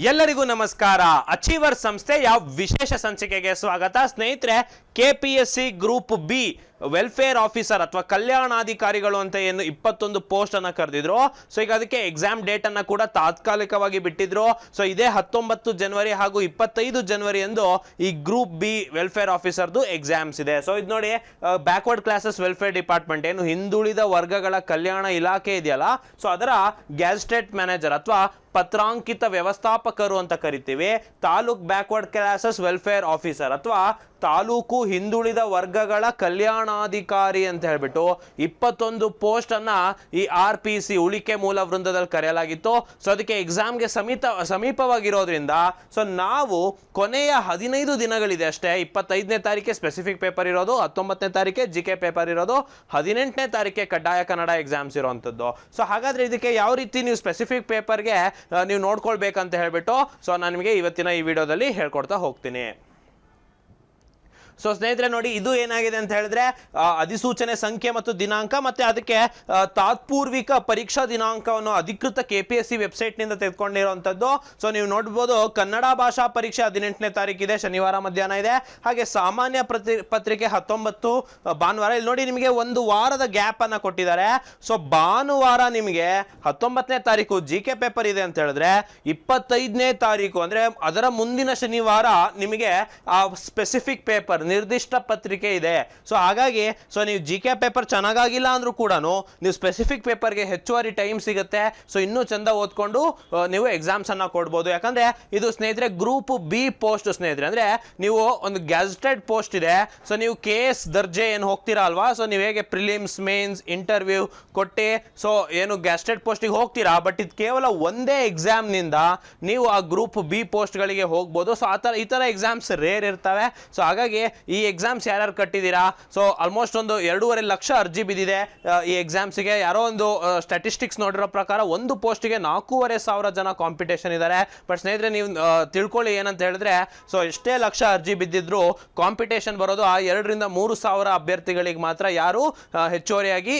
ಎಲ್ಲರಿಗೂ ನಮಸ್ಕಾರ. ಅಚೀವರ್ ಸಂಸ್ಥೆ ವಿಶೇಷ ಸಂಚಿಕೆಗೆ ಸ್ವಾಗತ. ಸ್ನೇಹಿತರೆ K P S C group B welfare officer ಅಥವಾ ಕಲ್ಯಾಣಾಧಿಕಾರಿಗಳು ಅಂತ ಏನು ಇಪ್ಪತ್ತೊಂದು ಪೋಸ್ಟ್ ಅನ್ನ ಕರೆದಿದ್ರು. ಸೊ ಈಗ ಅದಕ್ಕೆ ಎಕ್ಸಾಮ್ ಡೇಟ್ ಅನ್ನ ಕೂಡ ತಾತ್ಕಾಲಿಕವಾಗಿ ಬಿಟ್ಟಿದ್ರು. ಸೊ ಇದೇ ಹತ್ತೊಂಬತ್ತು ಜನವರಿ ಹಾಗೂ ಇಪ್ಪತ್ತೈದು ಜನವರಿ ಎಂದು ಈ ಗ್ರೂಪ್ ಬಿ ವೆಲ್ಫೇರ್ ಆಫೀಸರ್ದು ಎಕ್ಸಾಮ್ಸ್ ಇದೆ. ಸೊ ಇದು ನೋಡಿ ಬ್ಯಾಕ್ವರ್ಡ್ ಕ್ಲಾಸಸ್ ವೆಲ್ಫೇರ್ ಡಿಪಾರ್ಟ್ಮೆಂಟ್ ಏನು ಹಿಂದುಳಿದ ವರ್ಗಗಳ ಕಲ್ಯಾಣ ಇಲಾಖೆ ಇದೆಯಲ್ಲ. ಸೊ ಅದರ ಗ್ಯಾಸ್ಟೆಟ್ ಮ್ಯಾನೇಜರ್ ಅಥವಾ ಪತ್ರಾಂಕಿತ ವ್ಯವಸ್ಥಾಪಕರು ಅಂತ ಕರಿತೀವಿ. Taluk backward classes welfare officer ಅಥವಾ ತಾಲೂಕು ಹಿಂದುಳಿದ ವರ್ಗಗಳ ಕಲ್ಯಾಣಾಧಿಕಾರಿ ಅಂತ ಹೇಳ್ಬಿಟ್ಟು ಇಪ್ಪತ್ತೊಂದು ಪೋಸ್ಟ್ ಅನ್ನ ಈ ಆರ್ ಪಿ ಸಿ ಉಳಿಕೆ ಮೂಲ ವೃಂದದಲ್ಲಿ ಕರೆಯಲಾಗಿತ್ತು. ಸೊ ಅದಕ್ಕೆ ಎಕ್ಸಾಮ್ಗೆ ಸಮೀತ, ಸಮೀಪವಾಗಿರೋದ್ರಿಂದ ಸೊ ನಾವು ಕೊನೆಯ ಹದಿನೈದು ದಿನಗಳಿದೆ ಅಷ್ಟೇ. ಇಪ್ಪತ್ತೈದನೇ ತಾರೀಕೆ ಸ್ಪೆಸಿಫಿಕ್ ಪೇಪರ್ ಇರೋದು, ಹತ್ತೊಂಬತ್ತನೇ ತಾರೀಕೆ ಜಿ ಕೆ ಪೇಪರ್ ಇರೋದು, ಹದಿನೆಂಟನೇ ತಾರೀಕೆ ಕಡ್ಡಾಯ ಕನ್ನಡ ಎಕ್ಸಾಮ್ಸ್ ಇರೋವಂಥದ್ದು ಸೊ ಹಾಗಾದ್ರೆ ಇದಕ್ಕೆ ಯಾವ ರೀತಿ ನೀವು ಸ್ಪೆಸಿಫಿಕ್ ಪೇಪರ್ಗೆ ನೀವು ನೋಡ್ಕೊಳ್ಬೇಕಂತ ಹೇಳ್ಬಿಟ್ಟು ಸೊ ನಾನು ನಿಮಗೆ ಇವತ್ತಿನ ಈ ವಿಡಿಯೋದಲ್ಲಿ ಹೇಳ್ಕೊಡ್ತಾ ಹೋಗ್ತೀನಿ. ಸೊ ಸ್ನೇಹಿತರೆ, ನೋಡಿ, ಇದು ಏನಾಗಿದೆ ಅಂತ ಹೇಳಿದ್ರೆ ಅಧಿಸೂಚನೆ ಸಂಖ್ಯೆ ಮತ್ತು ದಿನಾಂಕ ಮತ್ತೆ ಅದಕ್ಕೆ ತಾತ್ಪೂರ್ವಿಕ ಪರೀಕ್ಷಾ ದಿನಾಂಕವನ್ನು ಅಧಿಕೃತ ಕೆ ಪಿ ಎಸ್ ಸಿ ವೆಬ್ಸೈಟ್ನಿಂದ ತೆಗೆದುಕೊಂಡಿರುವಂಥದ್ದು. ಸೊ ನೀವು ನೋಡ್ಬೋದು, ಕನ್ನಡ ಭಾಷಾ ಪರೀಕ್ಷೆ ಹದಿನೆಂಟನೇ ತಾರೀಕಿದೆ ಶನಿವಾರ ಮಧ್ಯಾಹ್ನ ಇದೆ. ಹಾಗೆ ಸಾಮಾನ್ಯ ಪ್ರತಿ, ಪತ್ರಿಕೆ ಹತ್ತೊಂಬತ್ತು ಭಾನುವಾರ. ಇಲ್ಲಿ ನೋಡಿ, ನಿಮಗೆ ಒಂದು ವಾರದ ಗ್ಯಾಪ್ ಅನ್ನ ಕೊಟ್ಟಿದ್ದಾರೆ. ಸೊ ಭಾನುವಾರ ನಿಮಗೆ ಹತ್ತೊಂಬತ್ತನೇ ತಾರೀಕು ಜಿ ಕೆ ಪೇಪರ್ ಇದೆ ಅಂತ ಹೇಳಿದ್ರೆ, ಇಪ್ಪತ್ತೈದನೇ ತಾರೀಕು ಅಂದ್ರೆ ಅದರ ಮುಂದಿನ ಶನಿವಾರ ನಿಮಗೆ, ಆ ಸ್ಪೆಸಿಫಿಕ್ ಪೇಪರ್ ನಿರ್ದಿಷ್ಟ ಪತ್ರಿಕೆ ಇದೆ. ಸೊ ಹಾಗಾಗಿ ಸೊ ನೀವು ಜಿ ಕೆ ಪೇಪರ್ ಚೆನ್ನಾಗಾಗಿಲ್ಲ ಅಂದ್ರೂ ಕೂಡ ನೀವು ಸ್ಪೆಸಿಫಿಕ್ ಪೇಪರ್ಗೆ ಹೆಚ್ಚುವರಿ ಟೈಮ್ ಸಿಗುತ್ತೆ. ಸೊ ಇನ್ನೂ ಚೆಂದ ಓದ್ಕೊಂಡು ನೀವು ಎಕ್ಸಾಮ್ಸ್ ಅನ್ನ ಕೊಡ್ಬೋದು. ಯಾಕಂದ್ರೆ, ಇದು ಸ್ನೇಹಿತರೆ ಗ್ರೂಪ್ ಬಿ ಪೋಸ್ಟ್ ಸ್ನೇಹಿತರೆ. ಅಂದ್ರೆ, ನೀವು ಒಂದು ಗ್ಯಾಜೆಟೆಡ್ ಪೋಸ್ಟ್ ಇದೆ. ಸೊ ನೀವು ಕೆ ಎಸ್ ದರ್ಜೆ ಏನು ಹೋಗ್ತೀರಾ ಅಲ್ವಾ? ಸೊ ನೀವು ಹೇಗೆ ಪ್ರಿಲಿಮ್ಸ್ ಮೇನ್ಸ್ ಇಂಟರ್ವ್ಯೂ ಕೊಟ್ಟು ಸೊ ಏನು ಗ್ಯಾಸ್ಟೆಡ್ ಪೋಸ್ಟಿಗೆ ಹೋಗ್ತೀರಾ? ಬಟ್ ಇದು ಕೇವಲ ಒಂದೇ ಎಕ್ಸಾಮ್ನಿಂದ ನೀವು ಆ ಗ್ರೂಪ್ ಬಿ ಪೋಸ್ಟ್ಗಳಿಗೆ ಹೋಗ್ಬೋದು. ಸೊ ಆ ಥರ ಈ ಥರ ಎಕ್ಸಾಮ್ಸ್ ರೇರ್ ಇರ್ತವೆ. ಸೊ ಹಾಗಾಗಿ ಈ ಎಕ್ಸಾಮ್ಸ್ ಯಾರ್ಯಾರು ಕಟ್ಟಿದ್ದೀರಾ? ಸೊ ಆಲ್ಮೋಸ್ಟ್ ಒಂದು ಎರಡೂವರೆ ಲಕ್ಷ ಅರ್ಜಿ ಬಿದ್ದಿದೆ. ಈ ಎಕ್ಸಾಮ್ಸ್ಗೆ ಯಾರೋ ಒಂದು ಸ್ಟಾಟಿಸ್ಟಿಕ್ಸ್ ನೋಡಿರೋ ಪ್ರಕಾರ ಒಂದು ಪೋಸ್ಟ್ಗೆ ನಾಲ್ಕೂವರೆ ಸಾವಿರ ಜನ ಕಾಂಪಿಟೇಷನ್ ಇದ್ದಾರೆ. ಬಟ್ ಸ್ನೇಹಿತರೆ, ನೀವು ತಿಳ್ಕೊಳ್ಳಿ ಏನಂತ ಹೇಳಿದ್ರೆ ಸೊ ಎಷ್ಟೇ ಲಕ್ಷ ಅರ್ಜಿ ಬಿದ್ದಿದ್ರು ಕಾಂಪಿಟೇಷನ್ ಬರೋದು ಆ ಎರಡರಿಂದ ಮೂರು ಸಾವಿರ ಅಭ್ಯರ್ಥಿಗಳಿಗೆ ಮಾತ್ರ ಯಾರು ಹೆಚ್ಚುವರಿಯಾಗಿ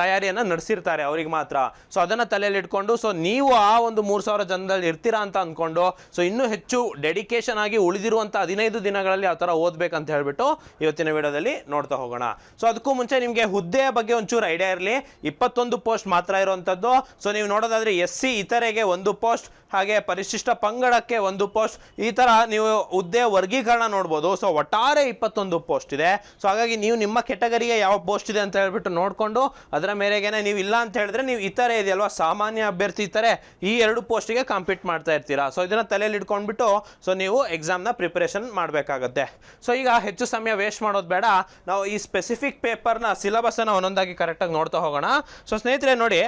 ತಯಾರಿಯನ್ನು ತಯಾರಿಯನ್ನ ನಡೆಸಿರ್ತಾರೆ ಅವ್ರಿಗೆ ಮಾತ್ರ. ಸೊ ಅದನ್ನ ತಲೆಯಲ್ಲಿ ಇಟ್ಕೊಂಡು ಸೊ ನೀವು ಆ ಒಂದು ಮೂರು ಸಾವಿರ ಜನದಲ್ಲಿ ಇರ್ತೀರಾ ಅಂತ ಅಂದ್ಕೊಂಡು ಸೊ ಇನ್ನೂ ಹೆಚ್ಚು ಡೆಡಿಕೇಶನ್ ಆಗಿ ಉಳಿದಿರುವಂಥ ಹದಿನೈದು ದಿನಗಳಲ್ಲಿ ಆ ಥರ ಓದ್ಬೇಕಂತ ಹೇಳ್ಬಿಟ್ಟು ಇವತ್ತಿನ ವಿಡಿಯೋದಲ್ಲಿ ನೋಡ್ತಾ ಹೋಗೋಣ. ಸೊ ಅದಕ್ಕೂ ಮುಂಚೆ ನಿಮಗೆ ಹುದ್ದೆಯ ಬಗ್ಗೆ ಒಂಚೂರು ಐಡಿಯಾ ಇರಲಿ. ಇಪ್ಪತ್ತೊಂದು ಪೋಸ್ಟ್ ಮಾತ್ರ ಇರುವಂಥದ್ದು ಸೊ ನೀವು ನೋಡೋದಾದ್ರೆ ಎಸ್ ಸಿ ಇತರೆಗೆ ಒಂದು ಪೋಸ್ಟ್ ಹಾಗೆ ಪರಿಶಿಷ್ಟ ಪಂಗಡಕ್ಕೆ ಒಂದು ಪೋಸ್ಟ್ ಈ ತರ ನೀವು ಹುದ್ದೆ ವರ್ಗೀಕರಣ ನೋಡ್ಬೋದು. ಸೊ ಒಟ್ಟಾರೆ ಇಪ್ಪತ್ತೊಂದು ಪೋಸ್ಟ್ ಇದೆ. ಸೊ ಹಾಗಾಗಿ ನೀವು ನಿಮ್ಮ ಕೆಟಗರಿಗೆ ಯಾವ ಪೋಸ್ಟ್ ಇದೆ ಅಂತ ಹೇಳ್ಬಿಟ್ಟು ನೋಡ್ಕೊಂಡು, ಅದರ ಮೇರೆಗೇನೆ ನೀವು ಇಲ್ಲ ಅಂತ ಹೇಳಿದ್ರೆ ನೀವು ಇತರೆ ಇದೆಯಲ್ವಾ, ಸಾಮಾನ್ಯ ಅಭ್ಯರ್ಥಿ ಇತರೆ ಈ ಎರಡು ಪೋಸ್ಟಿಗೆ ಕಾಂಪೀಟ್ ಮಾಡ್ತಾ ಇರ್ತೀರಾ. ಸೊ ಇದನ್ನ ತಲೆಯಲ್ಲಿ ಇಟ್ಕೊಂಡ್ಬಿಟ್ಟು ಸೊ ನೀವು ಎಕ್ಸಾಮ್ನ ಪ್ರಿಪರೇಷನ್ ಮಾಡಬೇಕಾಗತ್ತೆ. ಸೊ ಈಗ ಹೆಚ್ಚು ಸಮಯ ವೇಸ್ಟ್ ಮಾಡೋದು ಬೇಡ. ನಾವು ಈ ಸ್ಪೆಸಿಫಿಕ್ ಪೇಪರ್ನ ಸಿಲಬಸ್ಸನ್ನು ಒಂದೊಂದಾಗಿ ಕರೆಕ್ಟಾಗಿ ನೋಡ್ತಾ ಹೋಗೋಣ. ಸೊ ಸ್ನೇಹಿತರೆ ನೋಡಿ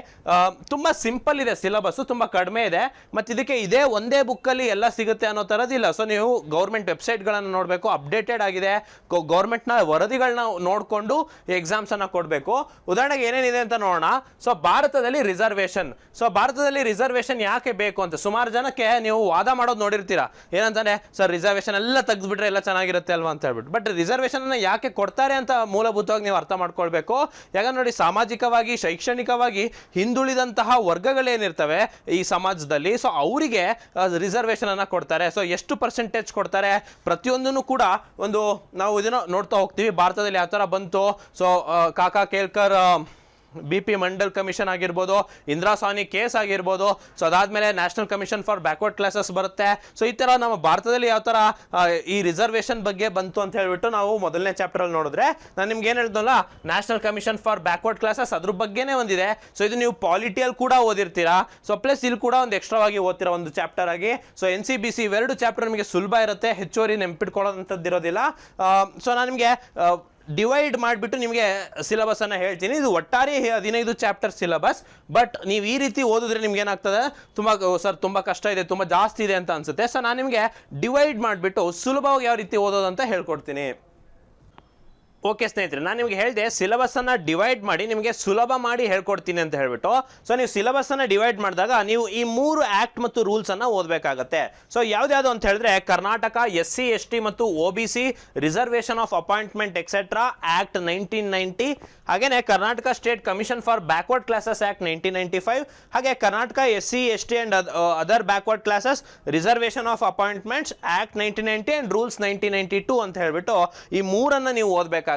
ತುಂಬ ಸಿಂಪಲ್ ಇದೆ ಸಿಲಬಸ್ಸು ತುಂಬಾ ಕಡಿಮೆ ಇದೆ. ಮತ್ತು ಇದಕ್ಕೆ ಇದೇ ಒಂದೇ ಬುಕ್ಕಲ್ಲಿ ಎಲ್ಲ ಸಿಗುತ್ತೆ ಅನ್ನೋ ಥರದಿಲ್ಲ ಸೊ ನೀವು ಗೌರ್ಮೆಂಟ್ ವೆಬ್ಸೈಟ್ಗಳನ್ನು ನೋಡಬೇಕು ಅಪ್ಡೇಟೆಡ್ ಆಗಿದೆ. ಗೌರ್ಮೆಂಟ್ನ ವರದಿಗಳನ್ನ ನೋಡಿಕೊಂಡು ಎಕ್ಸಾಮ್ಸನ್ನು ಕೊಡಬೇಕು. ಉದಾಹರಣೆಗೆ ಏನೇನಿದೆ ಅಂತ ನೋಡೋಣ. ಸೊ ಭಾರತದಲ್ಲಿ ರಿಸರ್ವೇಷನ್ ಸೊ ಭಾರತದಲ್ಲಿ ರಿಸರ್ವೇಷನ್ ಯಾಕೆ ಬೇಕು ಅಂತ? ಸುಮಾರು ಜನಕ್ಕೆ ನೀವು ವಾದ ಮಾಡೋದು ನೋಡಿರ್ತೀರಾ. ಏನಂತಾನೆ ಸರ್ ರಿಸರ್ವೇಷನ್ ಎಲ್ಲ ತೆಗೆದ್ಬಿಟ್ರೆ ಎಲ್ಲ ಚೆನ್ನಾಗಿರುತ್ತೆ ಅಲ್ವಾ? ಅಂತ ಬಟ್ ರಿಸರ್ವೇಷನ್ ಅನ್ನ ಯಾಕೆ ಕೊಡ್ತಾರೆ ಅಂತ ಮೂಲಭೂತವಾಗಿ ನೀವು ಅರ್ಥ ಮಾಡ್ಕೊಳ್ಬೇಕು. ಯಾಕಂದ್ರೆ ನೋಡಿ ಸಾಮಾಜಿಕವಾಗಿ ಶೈಕ್ಷಣಿಕವಾಗಿ ಹಿಂದುಳಿದಂತಹ ವರ್ಗಗಳೇನಿರ್ತವೆ ಈ ಸಮಾಜದಲ್ಲಿ ಸೊ ಅವರಿಗೆ ರಿಸರ್ವೇಷನ್ ಅನ್ನ ಕೊಡ್ತಾರೆ. ಸೊ ಎಷ್ಟು ಪರ್ಸೆಂಟೇಜ್ ಕೊಡ್ತಾರೆ? ಪ್ರತಿಯೊಂದನ್ನು ಕೂಡ ಒಂದು ನಾವು ಇದನ್ನ ನೋಡ್ತಾ ಹೋಗ್ತೀವಿ. ಭಾರತದಲ್ಲಿ ಯಾವ ಥರ ಬಂತು. ಸೊ ಕಾಕಾ ಕೇಲ್ಕರ್ ಆ, ಬಿ ಪಿ ಮಂಡಲ್ ಕಮಿಷನ್ ಆಗಿರ್ಬೋದು ಇಂದಿರಾ ಸಾನಿ ಕೇಸ್ ಆಗಿರ್ಬೋದು. ಸೊ ಅದಾದ್ಮೇಲೆ national commission for backward classes ಬರುತ್ತೆ. ಸೊ ಈ ಥರ ನಮ್ಮ ಭಾರತದಲ್ಲಿ ಯಾವ ಥರ ಈ ರಿಸರ್ವೇಷನ್ ಬಗ್ಗೆ ಬಂತು ಅಂತ ಹೇಳ್ಬಿಟ್ಟು ನಾವು ಮೊದಲನೇ ಚಾಪ್ಟರ್ ನೋಡಿದ್ರೆ, ನಾನು ನಿಮ್ಗೆ ಏನು ಹೇಳ್ದಲ್ಲ national commission for backward classes ಅದ್ರ ಬಗ್ಗೆನೇ ಒಂದಿದೆ. ಸೊ ಇದು ನೀವು ಪಾಲಿಟಿಯಲ್ಲಿ ಕೂಡ ಓದಿರ್ತೀರಾ. ಸೊ ಪ್ಲಸ್ ಇಲ್ಲಿ ಕೂಡ ಒಂದು ಎಕ್ಸ್ಟ್ರಾ ಆಗಿ ಓದ್ತಿರೋ ಒಂದು ಚಾಪ್ಟರ್ ಆಗಿ. So N C B C ಇವೆರಡು ಚಾಪ್ಟರ್ ನಿಮಗೆ ಸುಲಭ ಇರುತ್ತೆ, ಹೆಚ್ಚುವರಿ ನೆನ್ಪಿಟ್ಕೊಳ್ಳೋದಂಥದ್ದು ಇರೋದಿಲ್ಲ ಸೊ ನಾನು ನಿಮಗೆ ಡಿವೈಡ್ ಮಾಡಿಬಿಟ್ಟು ನಿಮಗೆ ಸಿಲಬಸ್ ಅನ್ನ ಹೇಳ್ತೀನಿ. ಇದು ಒಟ್ಟಾರೆ ಹದಿನೈದು ಚಾಪ್ಟರ್ ಸಿಲಬಸ್ ಬಟ್ ನೀವು ಈ ರೀತಿ ಓದಿದ್ರೆ ನಿಮ್ಗೆ ಏನಾಗ್ತದೆ? ತುಂಬ ಸರ್, ತುಂಬ ಕಷ್ಟ ಇದೆ, ತುಂಬ ಜಾಸ್ತಿ ಇದೆ ಅಂತ ಅನ್ಸುತ್ತೆ. ಸೊ ನಾನು ನಿಮಗೆ ಡಿವೈಡ್ ಮಾಡಿಬಿಟ್ಟು ಸುಲಭವಾಗಿ ಯಾವ ರೀತಿ ಓದೋದು ಅಂತ ಹೇಳ್ಕೊಡ್ತೀನಿ. ಓಕೆ ಸ್ನೇಹಿತರೆ, ನಾನು ನಿಮಗೆ ಹೇಳಿದೆ ಸಿಲಬಸ್ ಅನ್ನ ಡಿವೈಡ್ ಮಾಡಿ ನಿಮಗೆ ಸುಲಭ ಮಾಡಿ ಹೇಳ್ಕೊಡ್ತೀನಿ ಅಂತ ಹೇಳ್ಬಿಟ್ಟು. ಸೊ ನೀವು ಸಿಲೆಬಸ್ ಅನ್ನ ಡಿವೈಡ್ ಮಾಡಿದಾಗ ನೀವು ಈ ಮೂರು ಆಕ್ಟ್ ಮತ್ತು ರೂಲ್ಸ್ ಅನ್ನ ಓದಬೇಕಾಗತ್ತೆ. ಸೊ ಯಾವ್ದ್ಯಾವುದು ಅಂತ ಹೇಳಿದ್ರೆ, Karnataka S C S T ಮತ್ತು O B C reservation of appointment etcetera act nineteen ninety ಹಾಗೇನೆ Karnataka state commission for backward classes act nineteen ninety five ಹಾಗೆ Karnataka S C S T and other backward classes reservation of appointments act nineteen ninety and rules nineteen ninety two ಅಂತ ಹೇಳ್ಬಿಟ್ಟು ಈ ಮೂರನ್ನ ನೀವು ಓದಬೇಕಾಗತ್ತೆ.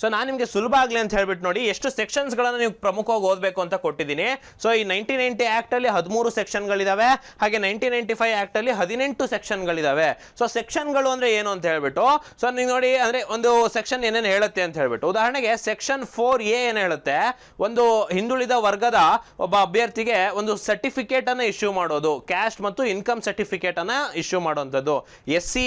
So ನಾನು ನಿಮಗೆ ಸುಲಭ ಆಗಲಿ ಅಂತ ಹೇಳ್ಬಿಟ್ಟು ನೋಡಿ, ಎಷ್ಟು ಸೆಕ್ಷನ್ಸ್ಗಳನ್ನು ನೀವು ಪ್ರಮುಖವಾಗಿ ಓದಬೇಕು ಅಂತ ಕೊಟ್ಟಿದ್ದೀನಿ. ಸೊ ಈ ನೈನ್ಟೀನ್ ನೈಂಟಿ ಆ್ಯಕ್ಟಲ್ಲಿ ಹದಿಮೂರು ಸೆಕ್ಷನ್ಗಳಿದಾವೆ ಹಾಗೆ ನೈನ್ಟೀನ್ ನೈಂಟಿ ಫೈವ್ ಆ್ಯಕ್ಟಲ್ಲಿ ಹದಿನೆಂಟು ಸೆಕ್ಷನ್ಗಳಿದ್ದಾವೆ ಸೊ ಸೆಕ್ಷನ್ಗಳು ಅಂದರೆ ಏನು ಅಂತ ಹೇಳ್ಬಿಟ್ಟು ಸೊ ನೀವು ನೋಡಿ, ಅಂದರೆ ಒಂದು ಸೆಕ್ಷನ್ ಏನೇನು ಹೇಳುತ್ತೆ ಅಂತ ಹೇಳ್ಬಿಟ್ಟು, ಉದಾಹರಣೆಗೆ ಸೆಕ್ಷನ್ ಫೋರ್ ಎ ಏನು ಹೇಳುತ್ತೆ? ಒಂದು ಹಿಂದುಳಿದ ವರ್ಗದ ಒಬ್ಬ ಅಭ್ಯರ್ಥಿಗೆ ಒಂದು ಸರ್ಟಿಫಿಕೇಟ್ ಅನ್ನು ಇಶ್ಯೂ ಮಾಡೋದು ಕ್ಯಾಸ್ಟ್ ಮತ್ತು ಇನ್ಕಮ್ ಸರ್ಟಿಫಿಕೇಟ್ ಅನ್ನ ಇಶ್ಯೂ ಮಾಡುವಂಥದ್ದು. ಎಸ್ ಸಿ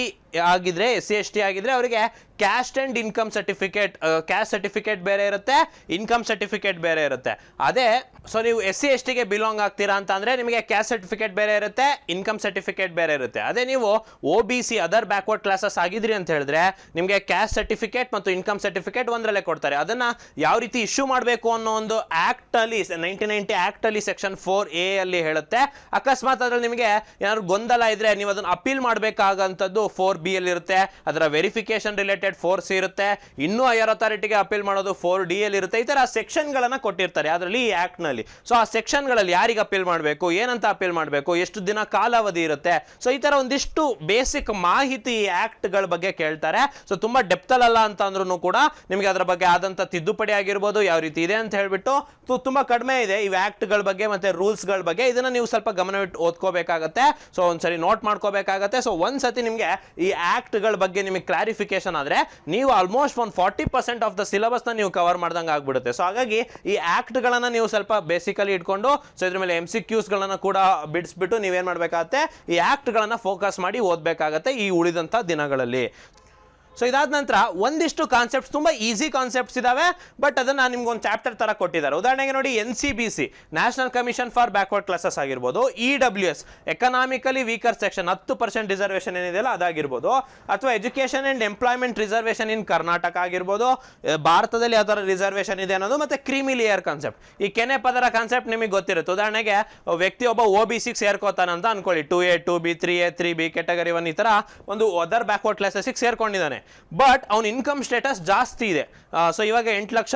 ಆಗಿದ್ರೆ ಎಸ್ ಸಿ ಎಸ್ ಟಿ ಆಗಿದ್ರೆ, ಅವರಿಗೆ caste and income certificate caste certificate ಬೇರೆ ಇರುತ್ತೆ ಇನ್ಕಮ್ ಸರ್ಟಿಫಿಕೇಟ್ ಬೇರೆ ಇರುತ್ತೆ. ಅದೇ ಸೊ ನೀವು ಎಸ್ ಸಿ ಎಸ್ ಟಿಗೆ ಬಿಲಾಂಗ್ ಆಗ್ತೀರಾ ಅಂತ ಅಂದ್ರೆ ನಿಮಗೆ ಕ್ಯಾಸ್ಟ್ ಸರ್ಟಿಫಿಕೇಟ್ ಬೇರೆ ಇರುತ್ತೆ ಇನ್ಕಮ್ ಸರ್ಟಿಫಿಕೇಟ್ ಬೇರೆ ಇರುತ್ತೆ. ಅದೇ ನೀವು O B C other backward classes ಆಗಿದ್ರಿ ಅಂತ ಹೇಳಿದ್ರೆ ನಿಮಗೆ ಕ್ಯಾಸ್ಟ್ ಸರ್ಟಿಫಿಕೇಟ್ ಮತ್ತು ಇನ್ಕಮ್ ಸರ್ಟಿಫಿಕೇಟ್ ಒಂದರಲ್ಲೇ ಕೊಡ್ತಾರೆ. ಅದನ್ನ ಯಾವ ರೀತಿ ಇಶ್ಯೂ ಮಾಡಬೇಕು ಅನ್ನೋ ಒಂದು ನೈನ್ಟೀನ್ ನೈನ್ಟಿ ಆಕ್ಟ್ ಅಲ್ಲಿ ಸೆಕ್ಷನ್ ಫೋರ್ ಎ ಅಲ್ಲಿ ಹೇಳುತ್ತೆ. ಅಕಸ್ಮಾತ್ ಅದ್ರಲ್ಲಿ ನಿಮಗೆ ಏನಾದ್ರು ಗೊಂದಲ ಇದ್ರೆ ನೀವು ಅದನ್ನ ಅಪೀಲ್ ಮಾಡಬೇಕಾಗಂತದ್ದು ಫೋರ್ ಬಿ ಅಲ್ಲಿ ಇರುತ್ತೆ. ಅದರ ವೆರಿಫಿಕೇಶನ್ ರಿಲೇಟೆಡ್ ಫೋರ್ ಸಿ ಇರುತ್ತೆ. ಇನ್ನೂ ಹೈಯರ್ ಅಥಾರಿಟಿಗೆ ಅಪೀಲ್ ಮಾಡೋದು ಫೋರ್ ಡಿ ಅಲ್ಲಿ ಇರುತ್ತೆ. ಈ ಥರ ಸೆಕ್ಷನ್ ಗಳನ್ನ ಕೊಟ್ಟಿರ್ತಾರೆ. ಅದರಲ್ಲಿ ಈ ಆಕ್ಟ್ ನಲ್ಲಿ ಸೊ ಆ ಸೆಕ್ಷನ್ಗಳಲ್ಲಿ ಯಾರಿಗೆ ಅಪೀಲ್ ಮಾಡಬೇಕು, ಏನಂತ ಅಪೀಲ್ ಮಾಡಬೇಕು, ಎಷ್ಟು ದಿನ ಕಾಲಾವಧಿ ಇರುತ್ತೆ? ಸೊ ಈ ತರ ಒಂದಿಷ್ಟು ಬೇಸಿಕ್ ಮಾಹಿತಿ ಈ ಆಕ್ಟ್ಗಳ ಬಗ್ಗೆ ಕೇಳ್ತಾರೆ. ಸೊ ತುಂಬಾ ಡೆಪ್ತ್ ಅಲ್ಲ ಅಂತ ಅಂದ್ರೂ ಕೂಡ ನಿಮಗೆ ಅದರ ಬಗ್ಗೆ ಆದಂತ ತಿದ್ದುಪಡಿ ಆಗಿರ್ಬೋದು, ಯಾವ ರೀತಿ ಇದೆ ಅಂತ ಹೇಳ್ಬಿಟ್ಟು ತುಂಬಾ ಕಡಿಮೆ ಇದೆ ಈ ಆಕ್ಟ್ಗಳ ಬಗ್ಗೆ ಮತ್ತೆ ರೂಲ್ಸ್ಗಳ ಬಗ್ಗೆ. ಇದನ್ನ ನೀವು ಸ್ವಲ್ಪ ಗಮನವಿಟ್ಟು ಓದ್ಕೋಬೇಕಾಗತ್ತೆ. ಸೊ ಒಂದ್ಸರಿ ನೋಟ್ ಮಾಡ್ಕೋಬೇಕಾಗತ್ತೆ. ಸೊ ಒಂದ್ಸತಿ ನಿಮಗೆ ಈ ಆಕ್ಟ್ಗಳ ಬಗ್ಗೆ ನಿಮಗೆ ಕ್ಲಾರಿಫಿಕೇಶನ್ ಆದ್ರೆ ನೀವು ಆಲ್ಮೋಸ್ಟ್ ಒಂದು ಫಾರ್ಟಿ ಪರ್ಸೆಂಟ್ ಆಫ್ ದ ಸಿಲೆಬಸ್ನ ನೀವು ಕವರ್ ಮಾಡ್ದಂಗೆ ಆಗ್ಬಿಡುತ್ತೆ ಸೊ ಹಾಗಾಗಿ ಈ ಆಕ್ಟ್ ಗಳನ್ನ ನೀವು ಸ್ವಲ್ಪ ಬೇಸಿಕಲಿ ಇಟ್ಕೊಂಡು ಸೊ ಇದ್ರ ಮೇಲೆ ಎಂ ಸಿ ಕ್ಯೂಸ್ ಗಳನ್ನ ಕೂಡ ಬಿಡಿಸ್ಬಿಟ್ಟು ನೀವೇನ್ ಮಾಡ್ಬೇಕಾಗತ್ತೆ, ಈ ಆಕ್ಟ್ ಗಳನ್ನ ಫೋಕಸ್ ಮಾಡಿ ಓದ್ಬೇಕಾಗತ್ತೆ ಈ ಉಳಿದಂತ ದಿನಗಳಲ್ಲಿ. ಸೊ ಇದಾದ ನಂತರ ಒಂದಿಷ್ಟು ಕಾನ್ಸೆಪ್ಟ್ಸ್ ತುಂಬ ಈಸಿ ಕಾನ್ಸೆಪ್ಟ್ಸ್ ಇದಾವೆ ಬಟ್ ಅದನ್ನ ನಿಮ್ಗೆ ಒಂದು ಚಾಪ್ಟರ್ ತರ ಕೊಟ್ಟಿದ್ದಾರೆ. ಉದಾಹರಣೆಗೆ ನೋಡಿ N C B C national commission for backward classes ಆಗಿರ್ಬೋದು E W S economically weaker section ಹತ್ತು ಪರ್ಸೆಂಟ್ ರಿಸರ್ವೇಷನ್ ಏನಿದೆಯಲ್ಲ, ಅದಾಗಿರ್ಬೋದು. ಅಥವಾ education and employment reservation in Karnataka ಆಗಿರ್ಬೋದು ಭಾರತದಲ್ಲಿ ಯಾವ ಥರ ರಿಸರ್ವೇಷನ್ ಇದೆ ಅನ್ನೋದು, ಮತ್ತೆ ಕ್ರೀಮಿ ಲೇಯರ್ ಕಾನ್ಸೆಪ್ಟ್ ಈ ಕೆನೆ ಪದರ ಕಾನ್ಸೆಪ್ಟ್ ನಿಮಗೆ ಗೊತ್ತಿರುತ್ತೆ. ಉದಾಹರಣೆಗೆ, ವ್ಯಕ್ತಿ ಒಬ್ಬ ಒ ಬಿ ಸಿಕ್ಸ್ ಸೇರ್ಕೋತಾನಂತ ಅನ್ಕೊಳ್ಳಿ two A two B three A three B category one ಈ ಥರ ಒಂದು ಅದರ್ ಬ್ಯಾಕ್ವರ್ಡ್ ಕ್ಲಾಸಸ್ಗೆ ಸೇರ್ಕೊಂಡಿದ್ದಾನೆ. ಬಟ್ ಅವನ ಇನ್ಕಮ್ ಸ್ಟೇಟಸ್ ಜಾಸ್ತಿ ಇದೆ. ಸೊ ಇವಾಗ ಎಂಟು ಲಕ್ಷ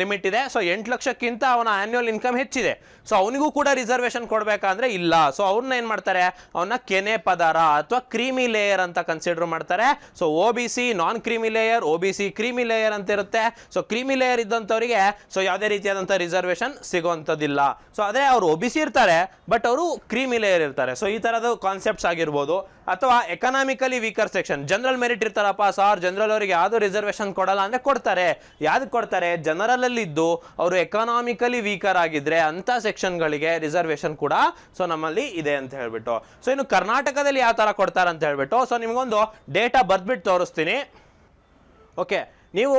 ಲಿಮಿಟ್ ಇದೆ. ಸೊ ಎಂಟು ಲಕ್ಷಕ್ಕಿಂತ ಅವನ ಆನ್ಯುವಲ್ ಇನ್ಕಮ್ ಹೆಚ್ಚಿದೆ. ಸೊ ಅವನಿಗೂ ಕೂಡ ರಿಸರ್ವೇಷನ್ ಕೊಡಬೇಕಂದ್ರೆ ಇಲ್ಲ. ಸೊ ಅವ್ರನ್ನ ಏನು ಮಾಡ್ತಾರೆ? ಅವನ್ನ ಕೆನೆ ಪದಾರ ಅಥವಾ ಕ್ರೀಮಿ ಲೇಯರ್ ಅಂತ ಕನ್ಸಿಡರ್ ಮಾಡ್ತಾರೆ. So O B C non creamy layer O B C creamy layer ಅಂತ ಇರುತ್ತೆ. ಸೊ ಕ್ರೀಮಿ ಲೇಯರ್ ಇದ್ದಂಥವರಿಗೆ ಸೊ ಯಾವುದೇ ರೀತಿಯಾದಂಥ ರಿಸರ್ವೇಷನ್ ಸಿಗೋವಂಥದ್ದಿಲ್ಲ. ಸೊ ಅದೇ ಅವರು ಒ ಇರ್ತಾರೆ ಬಟ್ ಅವರು ಕ್ರೀಮಿ ಲೇಯರ್ ಇರ್ತಾರೆ. ಸೊ ಈ ಥರದ ಕಾನ್ಸೆಪ್ಟ್ಸ್ ಆಗಿರ್ಬೋದು. ಅಥವಾ economically weaker section general merit ಇರ್ತಾರಪ್ಪ sir general ಅವರಿಗೆ ಯಾವುದು ರಿಸರ್ವೇಶನ್ ಕೊಡಲ್ಲ ಅಂದ್ರೆ ಕೊಡ್ತಾರೆ. ಯಾವ್ದಕ್ಕೆ ಕೊಡ್ತಾರೆ? ಜನರಲ್ ಅಲ್ಲಿ ಇದ್ದು ಅವರು ಎಕನಾಮಿಕಲಿ ವೀಕರ್ ಆಗಿದ್ರೆ ಅಂತ ಸೆಕ್ಷನ್ಗಳಿಗೆ ರಿಸರ್ವೇಶನ್ ಕೂಡ ಸೊ ನಮ್ಮಲ್ಲಿ ಇದೆ ಅಂತ ಹೇಳ್ಬಿಟ್ಟು. ಸೊ ಇನ್ನು ಕರ್ನಾಟಕದಲ್ಲಿ ಯಾವ ತರ ಕೊಡ್ತಾರೆ ಅಂತ ಹೇಳ್ಬಿಟ್ಟು. ಸೊ ನಿಮ್ಗೊಂದು ಡೇಟಾ ಬರ್ದ್ಬಿಟ್ಟು ತೋರಿಸ್ತೀನಿ. ಓಕೆ ನೀವು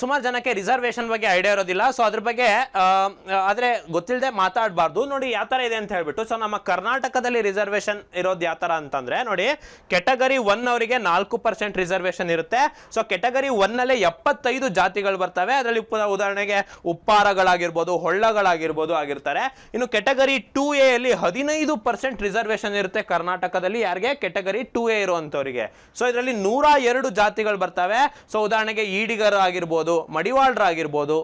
ಸುಮಾರು ಜನಕ್ಕೆ ರಿಸರ್ವೇಷನ್ ಬಗ್ಗೆ ಐಡಿಯಾ ಇರೋದಿಲ್ಲ. ಸೊ ಅದ್ರ ಬಗ್ಗೆ ಆದರೆ ಗೊತ್ತಿಲ್ಲದೆ ಮಾತಾಡಬಾರ್ದು. ನೋಡಿ, ಯಾವ ಥರ ಇದೆ ಅಂತ ಹೇಳ್ಬಿಟ್ಟು ಸೊ ನಮ್ಮ ಕರ್ನಾಟಕದಲ್ಲಿ ರಿಸರ್ವೇಷನ್ ಇರೋದು ಯಾವ ಥರ ಅಂತಂದ್ರೆ, ನೋಡಿ ಕೆಟಗರಿ ಒನ್ ಅವರಿಗೆ ನಾಲ್ಕು ಪರ್ಸೆಂಟ್ ರಿಸರ್ವೇಷನ್ ಇರುತ್ತೆ. ಸೊ ಕೆಟಗರಿ ಒನ್ನಲ್ಲೇ ಎಪ್ಪತ್ತೈದು ಜಾತಿಗಳು ಬರ್ತವೆ. ಅದರಲ್ಲಿ ಉದಾಹರಣೆಗೆ ಉಪ್ಪಾರಗಳಾಗಿರ್ಬೋದು, ಹೊಳ್ಳಗಳಾಗಿರ್ಬೋದು ಆಗಿರ್ತಾರೆ. ಇನ್ನು ಕೆಟಗರಿ ಟೂ ಅಲ್ಲಿ ಹದಿನೈದು ಪರ್ಸೆಂಟ್ ರಿಸರ್ವೇಷನ್ ಇರುತ್ತೆ ಕರ್ನಾಟಕದಲ್ಲಿ. ಯಾರಿಗೆ? ಕೆಟಗರಿ ಟೂ ಎ ಇರುವಂತವರಿಗೆ. ಸೊ ಇದರಲ್ಲಿ ನೂರ ಎರಡು ಜಾತಿಗಳು ಬರ್ತವೆ. ಸೊ ಉದಾಹರಣೆಗೆ ಈಡಿಗರ ಆಗಿರ್ಬೋದು ಮಡಿವಾಳ್ರಾಗಿರ್ಬೋದು